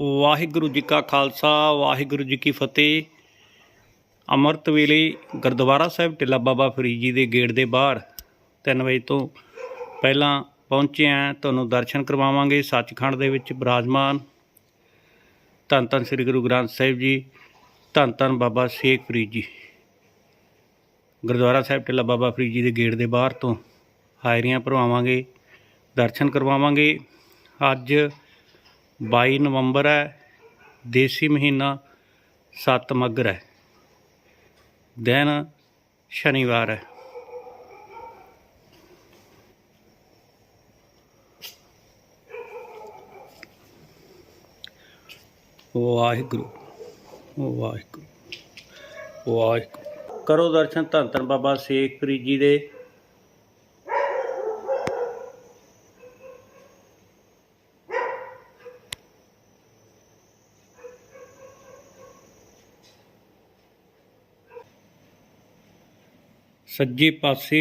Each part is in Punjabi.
ਵਾਹਿਗੁਰੂ ਜੀ ਕਾ ਖਾਲਸਾ, ਵਾਹਿਗੁਰੂ ਜੀ ਕੀ ਫਤਿਹ। ਅੰਮ੍ਰਿਤ ਵੇਲੇ ਗੁਰਦੁਆਰਾ ਸਾਹਿਬ ਟਿੱਲਾ ਬਾਬਾ ਫਰੀਦ ਜੀ ਦੇ ਗੇਟ ਦੇ ਬਾਹਰ 3 ਵਜੇ ਤੋਂ ਪਹਿਲਾਂ ਪਹੁੰਚੇ ਆ ਤੁਹਾਨੂੰ ਦਰਸ਼ਨ ਕਰਵਾਵਾਂਗੇ। ਸੱਚਖੰਡ ਦੇ ਵਿੱਚ ਬਿਰਾਜਮਾਨ ਧੰਨ ਧੰਨ ਸ੍ਰੀ ਗੁਰੂ ਗ੍ਰੰਥ ਸਾਹਿਬ ਜੀ, ਧੰਨ ਧੰਨ ਬਾਬਾ ਸ਼ੇਖ ਫਰੀਦ ਜੀ। ਗੁਰਦੁਆਰਾ ਸਾਹਿਬ ਟਿੱਲਾ ਬਾਬਾ ਫਰੀਦ ਜੀ ਦੇ ਗੇਟ ਦੇ ਬਾਹਰ ਤੋਂ ਹਾਇਰੀਆਂ ਭਰਵਾਵਾਂਗੇ, ਦਰਸ਼ਨ ਕਰਵਾਵਾਂਗੇ। ਅੱਜ 22 ਨਵੰਬਰ ਹੈ, ਦੇਸੀ ਮਹੀਨਾ 7 ਮੱਗਰ ਹੈ। ਦਿਨ ਸ਼ਨੀਵਾਰ ਹੈ। ਵਾਹਿਗੁਰੂ ਵਾਹਿਗੁਰੂ ਵਾਹਿਗੁਰੂ। ਕਰੋ ਦਰਸ਼ਨ ਧੰਨ ਧੰਨ ਬਾਬਾ ਸ਼ੇਖ ਫਰੀਦ ਜੀ ਦੇ ਸੱਜੇ ਪਾਸੇ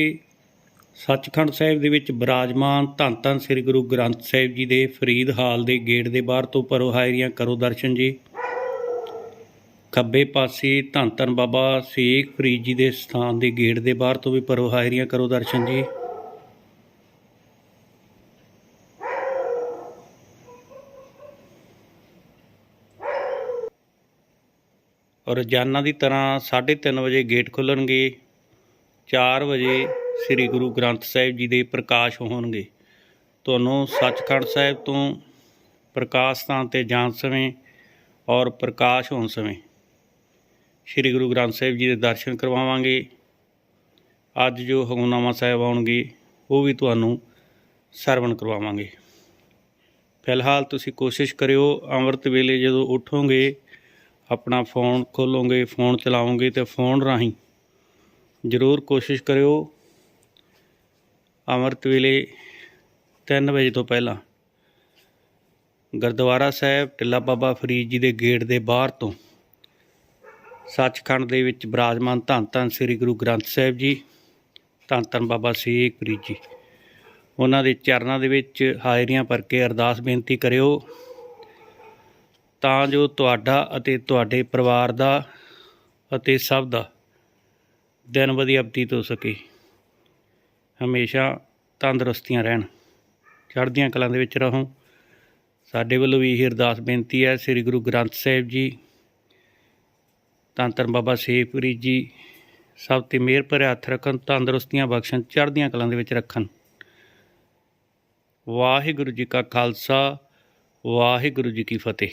ਸੱਚਖੰਡ ਸਾਹਿਬ ਦੇ ਵਿੱਚ ਬਿਰਾਜਮਾਨ ਧੰਨ ਧੰਨ ਸ੍ਰੀ ਗੁਰੂ ਗ੍ਰੰਥ ਸਾਹਿਬ ਜੀ ਦੇ ਫਰੀਦ ਹਾਲ ਦੇ ਗੇਟ ਦੇ ਬਾਹਰ ਤੋਂ ਭਰੋ ਹਾਇਰੀਆਂ ਕਰੋ ਦਰਸ਼ਨ ਜੀ। ਖੱਬੇ ਪਾਸੇ ਧੰਨ ਧੰਨ ਬਾਬਾ ਸ਼ੇਖ ਫਰੀਦ ਜੀ ਦੇ ਸਥਾਨ ਦੇ ਗੇਟ ਦੇ ਬਾਹਰ ਤੋਂ ਵੀ ਭਰੋ ਹਾਇਰੀਆਂ ਕਰੋ ਦਰਸ਼ਨ ਜੀ। ਰੋਜ਼ਾਨਾ ਦੀ ਤਰ੍ਹਾਂ 3:30 ਵਜੇ ਗੇਟ ਖੁੱਲਣਗੇ। 4 ਵਜੇ ਸ੍ਰੀ ਗੁਰੂ ਗ੍ਰੰਥ ਸਾਹਿਬ ਜੀ ਦੇ ਪ੍ਰਕਾਸ਼ ਹੋਣਗੇ। ਤੁਹਾਨੂੰ ਸੱਚਖੰਡ ਸਾਹਿਬ ਤੋਂ ਪ੍ਰਕਾਸ਼ ਸਥਾਨ ਤੇ ਜਾਣ ਸਮੇਂ ਔਰ ਪ੍ਰਕਾਸ਼ ਹੋਣ ਸਮੇਂ ਸ੍ਰੀ ਗੁਰੂ ਗ੍ਰੰਥ ਸਾਹਿਬ ਜੀ ਦੇ ਦਰਸ਼ਨ ਕਰਵਾਵਾਂਗੇ। ਅੱਜ ਜੋ ਹਕੂਨਾਮਾ ਸਾਹਿਬ ਆਉਣਗੇ, ਉਹ ਵੀ ਤੁਹਾਨੂੰ ਸਰਵਣ ਕਰਵਾਵਾਂਗੇ। ਫਿਲਹਾਲ ਤੁਸੀਂ ਕੋਸ਼ਿਸ਼ ਕਰਿਓ, ਅੰਮ੍ਰਿਤ ਵੇਲੇ ਜਦੋਂ ਉਠੋਗੇ, ਆਪਣਾ ਫੋਨ ਖੋਲੋਗੇ, ਫੋਨ ਚਲਾਓਗੇ ਤੇ ਫੋਨ ਰਾਹੀਂ ਜ਼ਰੂਰ ਕੋਸ਼ਿਸ਼ ਕਰਿਓ। ਅੰਮ੍ਰਿਤ ਵੇਲੇ 3 ਵਜੇ ਤੋਂ ਪਹਿਲਾਂ ਗੁਰਦੁਆਰਾ ਸਾਹਿਬ ਟਿੱਲਾ ਬਾਬਾ ਫਰੀਦ ਜੀ ਦੇ ਗੇਟ ਦੇ ਬਾਹਰ ਤੋਂ ਸੱਚਖੰਡ ਦੇ ਵਿੱਚ ਬਿਰਾਜਮਾਨ ਧੰਨ ਧੰਨ ਸ੍ਰੀ ਗੁਰੂ ਗ੍ਰੰਥ ਸਾਹਿਬ ਜੀ, ਧੰਨ ਧੰਨ ਬਾਬਾ ਸ਼ੇਖ ਫਰੀਦ ਜੀ। ਉਹਨਾਂ ਦੇ ਚਰਨਾਂ ਦੇ ਵਿੱਚ ਹਾਜ਼ਰੀਆਂ ਭਰ ਕੇ ਅਰਦਾਸ ਬੇਨਤੀ ਕਰਿਓ ਤਾਂ ਜੋ ਤੁਹਾਡਾ ਅਤੇ ਤੁਹਾਡੇ ਪਰਿਵਾਰ ਦਾ ਅਤੇ ਸਭ ਦਾ ਦਿਨ ਵਧੀਆ ਬਤੀਤ ਹੋ ਸਕੇ। ਹਮੇਸ਼ਾ ਤੰਦਰੁਸਤੀਆਂ ਰਹਿਣ। ਚੜ੍ਹਦੀਆਂ ਕਲਾਂ ਦੇ ਵਿੱਚ ਰਹੋ। ਸਾਡੇ ਵੱਲੋਂ ਵੀ ਇਹ ਅਰਦਾਸ ਬੇਨਤੀ ਹੈ, ਸ੍ਰੀ ਗੁਰੂ ਗ੍ਰੰਥ ਸਾਹਿਬ ਜੀ, ਧੰਨ ਧੰਨ ਬਾਬਾ ਸ਼ੇਖ ਜੀ, ਸਭ ਤੇ ਮਿਹਰ ਭਰਿਆ ਹੱਥ ਰੱਖਣ, ਤੰਦਰੁਸਤੀਆਂ ਬਖਸ਼ਣ, ਚੜ੍ਹਦੀਆਂ ਕਲਾਂ ਦੇ ਵਿੱਚ ਰੱਖਣ। ਵਾਹਿਗੁਰੂ ਜੀ ਕਾ ਖਾਲਸਾ, ਵਾਹਿਗੁਰੂ ਜੀ ਕੀ ਫਤਿਹ।